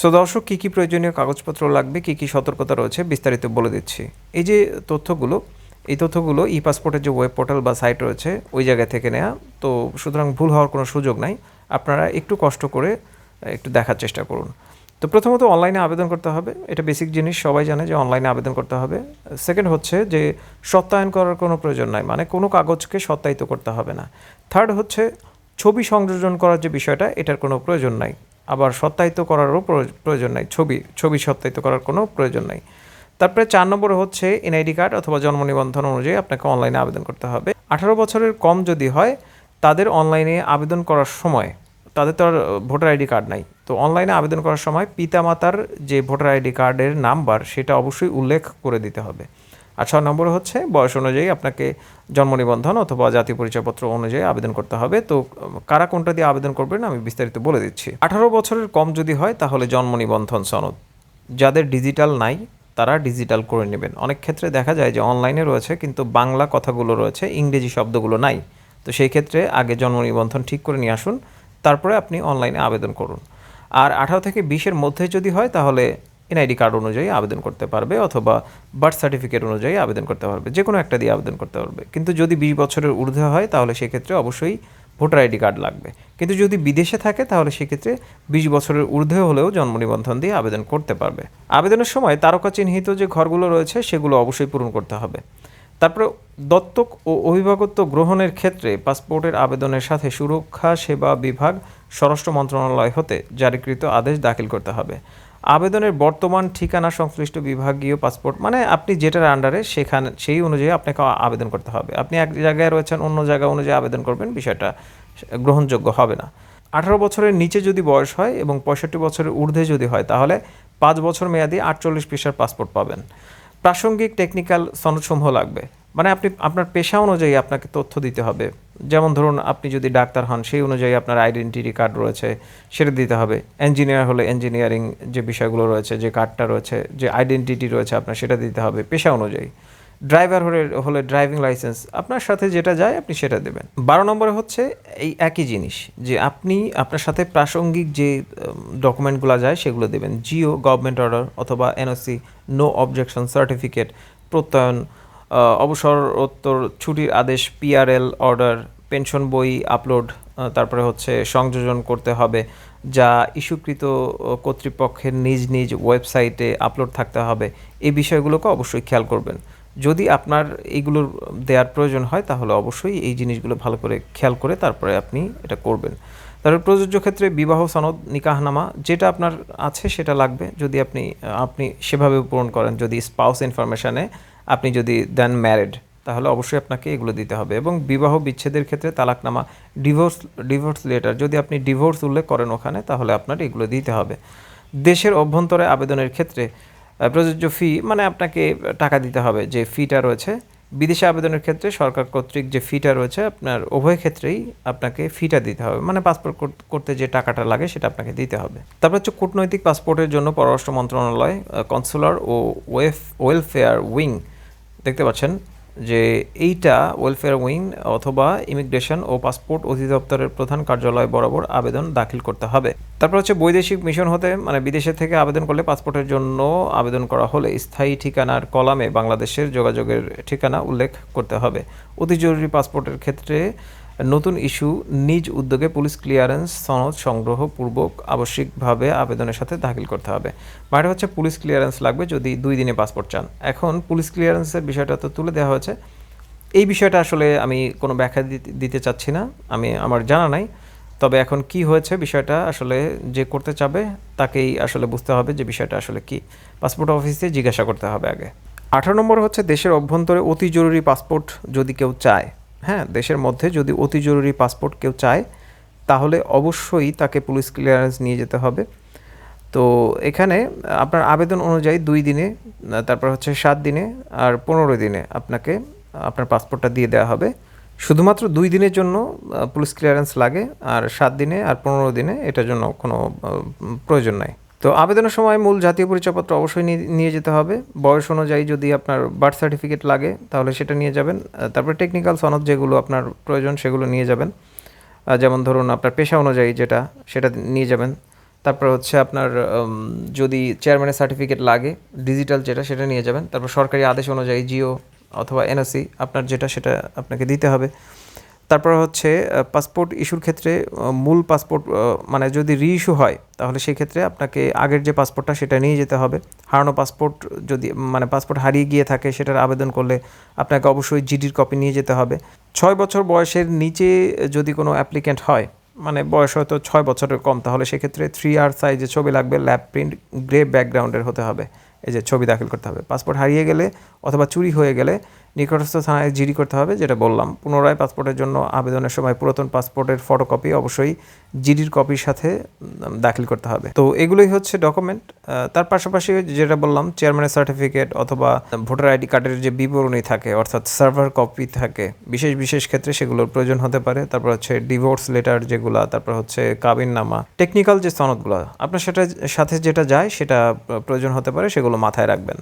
So দর্শক, কী কী প্রয়োজনীয় কাগজপত্র লাগবে, কী কী সতর্কতা রয়েছে, বিস্তারিত বলে দিচ্ছি। এই যে তথ্যগুলো, এই তথ্যগুলো ই পাসপোর্টের যে ওয়েব পোর্টাল বা সাইট রয়েছে, ওই জায়গা থেকে নেওয়া তো সুতরাং ভুল হওয়ার কোনো সুযোগ নাই। আপনারা একটু কষ্ট করে একটু দেখার চেষ্টা করুন। তো প্রথমত অনলাইনে আবেদন করতে হবে। এটা বেসিক জিনিস, সবাই জানে যে অনলাইনে আবেদন করতে হবে। সেকেন্ড হচ্ছে যে সত্যায়ন করার কোনো প্রয়োজন নাই মানে কোনো কাগজকে সত্যায়িত করতে হবে না। থার্ড হচ্ছে ছবি সংযোজন করার যে বিষয়টা, এটার কোনো প্রয়োজন নাই। আবার সত্যায়িত করারও প্রয়োজ- প্রয়োজন নাই। ছবি ছবি সত্যায়িত করার কোনো প্রয়োজন নাই। তারপরে চার নম্বরে হচ্ছে এনআইডি কার্ড অথবা জন্ম নিবন্ধন অনুযায়ী আপনাকে অনলাইনে আবেদন করতে হবে। আঠারো বছরের কম যদি হয়, তাদের অনলাইনে আবেদন করার সময় তাদের তো আর ভোটার আইডি কার্ড নাই। তো অনলাইনে আবেদন করার সময় পিতামাতার যে ভোটার আইডি কার্ডের নাম্বার, সেটা অবশ্যই উল্লেখ করে দিতে হবে। আর ছয় নম্বর হচ্ছে, বয়স অনুযায়ী আপনাকে জন্ম নিবন্ধন অথবা জাতীয় পরিচয়পত্র অনুযায়ী আবেদন করতে হবে। তো কারা কোনটা দিয়ে আবেদন করবেন আমি বিস্তারিত বলে দিচ্ছি। আঠারো বছরের কম যদি হয় তাহলে জন্ম নিবন্ধন সনদ। যাদের ডিজিটাল নাই, তারা ডিজিটাল করে নেবেন। অনেক ক্ষেত্রে দেখা যায় যে অনলাইনে রয়েছে, কিন্তু বাংলা কথাগুলো রয়েছে, ইংরেজি শব্দগুলো নাই। তো সেই ক্ষেত্রে আগে জন্ম নিবন্ধন ঠিক করে নিয়ে আসুন, তারপরে আপনি অনলাইনে আবেদন করুন। আর আঠারো থেকে বিশের মধ্যে যদি হয় তাহলে এনআইডি কার্ড অনুযায়ী আবেদন করতে পারবে অথবা বার্থ সার্টিফিকেট অনুযায়ী আবেদন করতে পারবে যে কোনো একটা দিয়ে আবেদন করতে পারবে। কিন্তু যদি বিশ বছরের ঊর্ধ্বে হয়, তাহলে সেক্ষেত্রে অবশ্যই ভোটার আইডি কার্ড লাগবে। কিন্তু যদি বিদেশে থাকে, তাহলে সেক্ষেত্রে বিশ বছরের ঊর্ধ্বে হলেও জন্ম নিবন্ধন দিয়ে আবেদন করতে পারবে। আবেদনের সময় তারকা চিহ্নিত যে ঘরগুলো রয়েছে, সেগুলো অবশ্যই পূরণ করতে হবে। তারপরে দত্তক ও অভিভাবকত্ব গ্রহণের ক্ষেত্রে পাসপোর্টের আবেদনের সাথে সুরক্ষা সেবা বিভাগ, স্বরাষ্ট্র মন্ত্রণালয় হতে জারিকৃত আদেশ দাখিল করতে হবে। আবেদনের বর্তমান ঠিকানা সংশ্লিষ্ট বিভাগীয় পাসপোর্ট মানে আপনি যেটার আন্ডারে সেখানে, সেই অনুযায়ী আপনাকে আবেদন করতে হবে। আপনি এক জায়গায় রয়েছেন, অন্য জায়গা অনুযায়ী আবেদন করবেন, বিষয়টা গ্রহণযোগ্য হবে না। আঠারো বছরের নিচে যদি বয়স হয় এবং পঁয়ষট্টি বছরের ঊর্ধ্বে যদি হয়, তাহলে পাঁচ বছর মেয়াদি আটচল্লিশ পেশার পাসপোর্ট পাবেন। প্রাসঙ্গিক টেকনিক্যাল সনদসমূহ লাগবে। মানে আপনি, আপনার পেশা অনুযায়ী আপনাকে তথ্য দিতে হবে। যেমন ধরুন আপনি যদি ডাক্তার হন, সেই অনুযায়ী আপনার আইডেন্টিটি কার্ড রয়েছে, সেটা দিতে হবে। ইঞ্জিনিয়ার হলে ইঞ্জিনিয়ারিং যে বিষয়গুলো রয়েছে, যে কার্ডটা রয়েছে, যে আইডেন্টিটি রয়েছে আপনার, সেটা দিতে হবে পেশা অনুযায়ী। ড্রাইভার হলে হলে ড্রাইভিং লাইসেন্স আপনার সাথে যেটা যায় আপনি সেটা দেবেন। বারো নম্বরে হচ্ছে এই একই জিনিস, যে আপনি আপনার সাথে প্রাসঙ্গিক যে ডকুমেন্টগুলো যায়, সেগুলো দেবেন। জিও গভর্নমেন্ট অর্ডার অথবা এনওসি নো অবজেকশন সার্টিফিকেট প্রত্যয়ন অবসরোত্তর ছুটির আদেশ পিআরএল অর্ডার পেনশন বই আপলোড তারপরে হচ্ছে সংযোজন করতে হবে, যা ইস্যুকৃত কর্তৃপক্ষের নিজ নিজ ওয়েবসাইটে আপলোড থাকতে হবে। এই বিষয়গুলোকে অবশ্যই খেয়াল করবেন। যদি আপনার এইগুলোর দেওয়ার প্রয়োজন হয়, তাহলে অবশ্যই এই জিনিসগুলো ভালো করে খেয়াল করে তারপরে আপনি এটা করবেন। তারপরে প্রযোজ্য ক্ষেত্রে বিবাহ সনদ, নিকাহনামা, যেটা আপনার আছে সেটা লাগবে। যদি আপনি আপনি সেভাবে পূরণ করেন, যদি স্পাউস ইনফরমেশনে আপনি যদি দেন ম্যারেড তাহলে অবশ্যই আপনাকে এগুলো দিতে হবে। এবং বিবাহ বিচ্ছেদের ক্ষেত্রে তালাকনামা ডিভোর্স ডিভোর্স লেটার যদি আপনি ডিভোর্স উল্লেখ করেন ওখানে, তাহলে আপনার এগুলো দিতে হবে। দেশের অভ্যন্তরে আবেদনের ক্ষেত্রে প্রযোজ্য ফি মানে আপনাকে টাকা দিতে হবে যে ফিটা রয়েছে বিদেশে আবেদনের ক্ষেত্রে সরকার কর্তৃক যে ফিটা রয়েছে, আপনার উভয় ক্ষেত্রেই আপনাকে ফিটা দিতে হবে। মানে পাসপোর্ট করতে যে টাকাটা লাগে সেটা আপনাকে দিতে হবে। তারপর হচ্ছে কূটনৈতিক পাসপোর্টের জন্য পররাষ্ট্র মন্ত্রণালয় কনসুলার ও ওয়েফ ওয়েলফেয়ার উইং দেখতে পাচ্ছেন? যে এইটা ওয়েলফেয়ার উইং অথবা ইমিগ্রেশন ও পাসপোর্ট অধিদপ্তরের প্রধান কার্যালয় বরাবর আবেদন দাখিল করতে হবে। তারপর হচ্ছে বৈদেশিক মিশন হতে মানে বিদেশে থেকে আবেদন করলে পাসপোর্টের জন্য আবেদন করা হলে স্থায়ী ঠিকানার কলামে বাংলাদেশের যোগাযোগের ঠিকানা উল্লেখ করতে হবে। অতি জরুরি পাসপোর্টের ক্ষেত্রে নতুন ইস্যু নিজ উদ্যোগে পুলিশ ক্লিয়ারেন্স, সনদ সংগ্রহ পূর্বক আবশ্যিকভাবে আবেদনের সাথে দাখিল করতে হবে। মানে হচ্ছে পুলিশ ক্লিয়ারেন্স লাগবে যদি দুই দিনে পাসপোর্ট চান। এখন পুলিশ ক্লিয়ারেন্সের বিষয়টা তো তুলে দেওয়া হয়েছে। এই বিষয়টা আসলে আমি কোনো ব্যাখ্যা দিতে চাচ্ছি না। আমি, আমার জানা নাই। তবে এখন কি হয়েছে বিষয়টা আসলে যে করতে চাবে তাকেই আসলে বুঝতে হবে যে বিষয়টা আসলে কি। পাসপোর্ট অফিসে জিজ্ঞাসা করতে হবে আগে। আঠারো নম্বর হচ্ছে দেশের অভ্যন্তরে অতি জরুরি পাসপোর্ট যদি কেউ চায়। হ্যাঁ দেশের মধ্যে যদি অতি জরুরি পাসপোর্ট কেউ চায়, তাহলে অবশ্যই তাকে পুলিশ ক্লিয়ারেন্স নিয়ে যেতে হবে। তো এখানে আপনার আবেদন অনুযায়ী দুই দিনে, তারপর হচ্ছে সাত দিনে আর পনেরো দিনে আপনাকে আপনার পাসপোর্টটা দিয়ে দেওয়া হবে। শুধুমাত্র দুই দিনের জন্য পুলিশ ক্লিয়ারেন্স লাগে আর সাত দিনে আর পনেরো দিনে এটার জন্য কোনো প্রয়োজন নাই। তো আবেদনের সময় মূল জাতীয় পরিচয়পত্র অবশ্যই নিয়ে- যেতে হবে। বয়স অনুযায়ী যদি আপনার বার্থ সার্টিফিকেট লাগে, তাহলে সেটা নিয়ে যাবেন। তারপরে টেকনিক্যাল সনদ যেগুলো আপনার প্রয়োজন, সেগুলো নিয়ে যাবেন। যেমন ধরুন আপনার পেশা অনুযায়ী যেটা, সেটা নিয়ে যাবেন। তারপর হচ্ছে আপনার যদি চেয়ারম্যানের সার্টিফিকেট লাগে ডিজিটাল যেটা, সেটা নিয়ে যাবেন। তারপর সরকারি আদেশ অনুযায়ী জিও অথবা এনওসি আপনার যেটা, সেটা আপনাকে দিতে হবে। তারপর হচ্ছে পাসপোর্ট ইস্যুর ক্ষেত্রে মূল পাসপোর্ট মানে যদি রি ইস্যু হয়, তাহলে সেই ক্ষেত্রে আপনাকে আগের যে পাসপোর্টটা সেটা নিয়ে যেতে হবে। হারানো পাসপোর্ট যদি মানে পাসপোর্ট হারিয়ে গিয়ে থাকে, সেটার আবেদন করলে আপনাকে অবশ্যই জিডির কপি নিয়ে যেতে হবে। ছয় বছর বয়সের নিচে যদি কোনো অ্যাপ্লিক্যান্ট হয় মানে বয়স হয়তো ছয় বছরের কম, তাহলে সেক্ষেত্রে থ্রি আর সাইজে ছবি লাগবে ল্যাব প্রিন্ট গ্রে ব্যাকগ্রাউন্ডের হতে হবে। এই যে ছবি দাখিল করতে হবে। পাসপোর্ট হারিয়ে গেলে অথবা চুরি হয়ে গেলে নিকটস্থ থানায় জিডি করতে হবে, যেটা বললাম। পুনরায় পাসপোর্টের জন্য আবেদনের সময় পুরাতন পাসপোর্টের ফটোকপি অবশ্যই জিডির কপির সাথে দাখিল করতে হবে। তো এগুলোই হচ্ছে ডকুমেন্ট তার পাশাপাশি যেটা বললাম চেয়ারম্যানের সার্টিফিকেট অথবা ভোটার আইডি কার্ডের যে বিবরণী থাকে, অর্থাৎ সার্ভার কপি থাকে, বিশেষ বিশেষ ক্ষেত্রে সেগুলোর প্রয়োজন হতে পারে। তারপর হচ্ছে ডিভোর্স লেটার যেগুলা, তারপর হচ্ছে কাবিন নামা টেকনিক্যাল যে সনদগুলো, আপনার সেটা সাথে যেটা যায়, সেটা প্রয়োজন হতে পারে, সেগুলো মাথায় রাখবেন।